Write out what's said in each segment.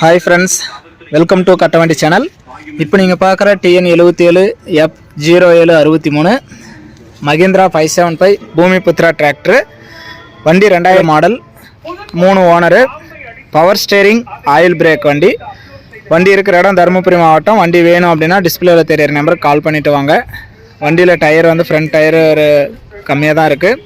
Hi friends welcome to Kattavandi channel இப்போ நீங்கள் பார்க்குற டிஎன் எழுபத்தி ஏழு எஃப் ஜீரோ ஏழு அறுபத்தி மூணு Mahindra five seven five Bhumiputra tractor வண்டி ரெண்டாயிரம் மாடல் மூணு owner power steering oil brake வண்டி. வண்டி இருக்கிற இடம் தருமபுரி மாவட்டம். வண்டி வேணும் அப்படின்னா டிஸ்பிளேவில் தெரியிற நம்பருக்கு கால் பண்ணிவிட்டு வாங்க. வண்டியில் டயர் வந்து ஃப்ரண்ட் டயர் ஒரு கம்மியாக தான் இருக்குது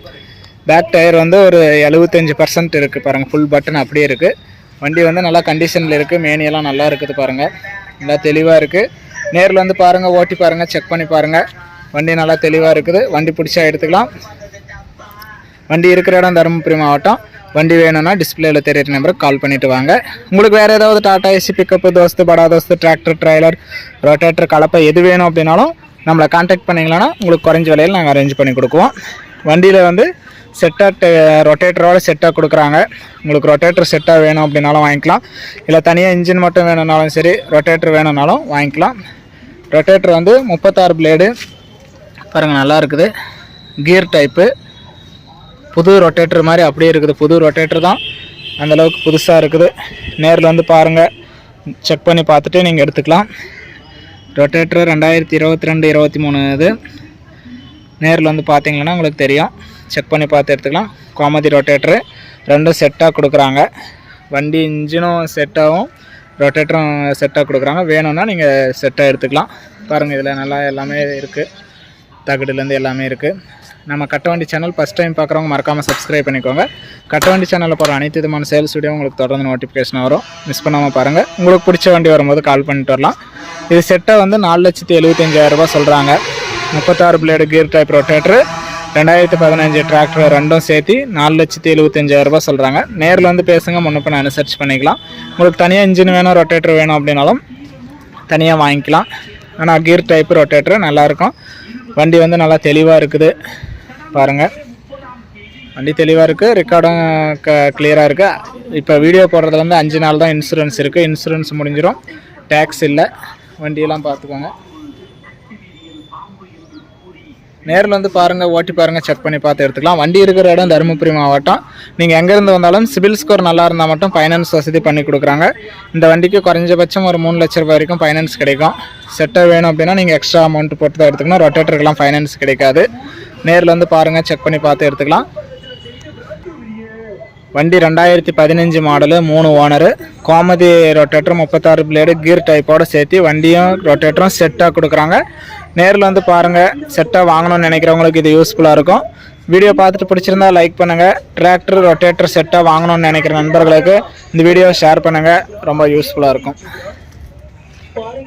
பேக் டயர் வந்து ஒரு எழுபத்தஞ்சி பர்சன்ட் இருக்குது பாருங்கள் ஃபுல் பட்டன் அப்படியே இருக்குது வண்டி வந்து நல்லா கண்டிஷனில் இருக்குது மேனியெல்லாம் நல்லா இருக்குது பாருங்கள் நல்லா தெளிவாக இருக்குது நேரில் வந்து பாருங்கள் ஓட்டி பாருங்கள் செக் பண்ணி பாருங்கள் வண்டி நல்லா தெளிவாக இருக்குது. வண்டி பிடிச்சா எடுத்துக்கலாம். வண்டி இருக்கிற இடம் தருமபுரி மாவட்டம். வண்டி வேணும்னா டிஸ்பிளேல தெரியிற நம்பருக்கு கால் பண்ணிட்டு வாங்க. உங்களுக்கு வேறு ஏதாவது டாடா ஏசி பிக்கப்பு தோஸ்து படா தோஸ்து டிராக்டர் ட்ரைலர் ரொட்டேட்டர் கலப்பை எது வேணும் அப்படின்னாலும் நம்மளை காண்டாக்ட் பண்ணிங்களன்னா உங்களுக்கு குறைஞ்ச விலையில் நாங்கள் அரேஞ்ச் பண்ணி கொடுக்குவோம். வண்டியில் வந்து செட்டாக ரொட்டேட்டரோட செட்டாக கொடுக்குறாங்க. உங்களுக்கு ரொட்டேட்டர் செட்டாக வேணும் அப்படின்னாலும் வாங்கிக்கலாம். இல்லை தனியாக இன்ஜின் மட்டும் வேணும்னாலும் சரி ரொட்டேட்டர் வேணும்னாலும் வாங்கிக்கலாம். ரொட்டேட்டர் வந்து முப்பத்தாறு பிளேடு பாருங்கள் நல்லா இருக்குது. கியர் டைப்பு புது ரொட்டேட்டர் மாதிரி அப்படியே இருக்குது. புது ரொட்டேட்டர் தான். அந்தளவுக்கு புதுசாக இருக்குது. நேரில் வந்து பாருங்கள் செக் பண்ணி பார்த்துட்டு நீங்கள் எடுத்துக்கலாம். ரொட்டேட்டர் ரெண்டாயிரத்தி இருபத்தி ரெண்டு இருபத்தி மூணு இது. நேரில் வந்து பார்த்தீங்கன்னா உங்களுக்கு தெரியும். செக் பண்ணி பார்த்து எடுத்துக்கலாம். கோமதி ரொட்டேட்டரு ரெண்டும் செட்டாக கொடுக்குறாங்க. வண்டி இன்ஜினும் செட்டாகவும் ரொட்டேட்டரும் செட்டாக கொடுக்குறாங்க. வேணும்னா நீங்கள் செட்டாக எடுத்துக்கலாம். பாருங்கள் இதில் நல்லா எல்லாமே இருக்குது தகடுலேருந்து எல்லாமே இருக்குது நம்ம கட்டவண்டி சேனல் ஃபஸ்ட் டைம் பார்க்குறவங்க மறக்காமல் சப்ஸ்கிரைப் பண்ணிக்கோங்க. கட்டவண்டி சேனலில் போகிற அனைத்து விதமான சேல்ஸ் வீடியோ உங்களுக்கு தொடர்ந்து நோட்டிஃபிகேஷன் வரும். மிஸ் பண்ணாமல் பாருங்கள் உங்களுக்கு பிடிச்ச வண்டி வரும்போது கால் பண்ணிட்டு வரலாம். இது செட்டை வந்து நாலு லட்சத்தி எழுபத்தஞ்சாயிரரூபா சொல்கிறாங்க முப்பத்தாறு பிளேடு கீர் டைப் ரொட்டேட்டரு ரெண்டாயிரத்தி பதினஞ்சு டிராக்டர் ரெண்டும் சேர்த்து நாலு லட்சத்தி எழுபத்தஞ்சாயிரரூபா சொல்கிறாங்க நேரில் வந்து பேசுங்க முன்னப்பின அனுசரிச்சு பண்ணிக்கலாம். உங்களுக்கு தனியாக இன்ஜின் வேணும் ரொட்டேட்டர் வேணும் அப்படின்னாலும் தனியாக வாங்கிக்கலாம். ஆனால் கீர் டைப் ரொட்டேட்டர் நல்லாயிருக்கும் வண்டி வந்து நல்லா தெளிவாக இருக்குது. பாருங்கள் வண்டி தெளிவாக இருக்குது ரெக்கார்டும் க கிளியராக இருக்குது இப்போ வீடியோ போடுறதுல வந்து அஞ்சு நாள் தான் இன்சூரன்ஸ் இருக்குது இன்சூரன்ஸ் முடிஞ்சிடும் டேக்ஸ் இல்லை. வண்டியெல்லாம் பார்த்துக்கோங்க. நேரில் வந்து பாருங்கள் ஓட்டி பாருங்கள் செக் பண்ணி பார்த்து எடுத்துக்கலாம். வண்டி இருக்கிற இடம் தருமபுரி மாவட்டம். நீங்கள் எங்கேருந்து வந்தாலும் சிபில் ஸ்கோர் நல்லா இருந்தால் மட்டும் ஃபைனான்ஸ் வசதி பண்ணி கொடுக்குறாங்க. இந்த வண்டிக்கு குறைஞ்சபட்சம் ஒரு மூணு லட்ச ரூபாய் வரைக்கும் ஃபைனான்ஸ் கிடைக்கும். செட்டை வேணும் அப்படின்னா நீங்கள் எக்ஸ்ட்ரா அமௌண்ட் போட்டு தான் எடுத்துக்கணும். ரொட்டேட்டருக்கெலாம் ஃபைனான்ஸ் கிடைக்காது. நேரில் வந்து பாருங்கள் செக் பண்ணி பார்த்து எடுத்துக்கலாம். வண்டி ரெண்டாயிரத்தி பதினஞ்சு மாடலு மூணு ஓனரு கோமதி ரொட்டேட்டர் முப்பத்தாறு பிளேடு கீர் டைப்போடு சேர்த்து வண்டியும் ரொட்டேட்டரும் செட்டாக கொடுக்குறாங்க. நேரில் வந்து பாருங்கள் செட்டாக வாங்கணும்னு நினைக்கிறவங்களுக்கு இது யூஸ்ஃபுல்லாக இருக்கும். வீடியோ பார்த்துட்டு பிடிச்சிருந்தா லைக் பண்ணுங்கள் டிராக்டர் ரொட்டேட்டர் செட்டாக வாங்கணும்னு நினைக்கிற நண்பர்களுக்கு இந்த வீடியோவை ஷேர் பண்ணுங்கள் ரொம்ப யூஸ்ஃபுல்லாக இருக்கும்.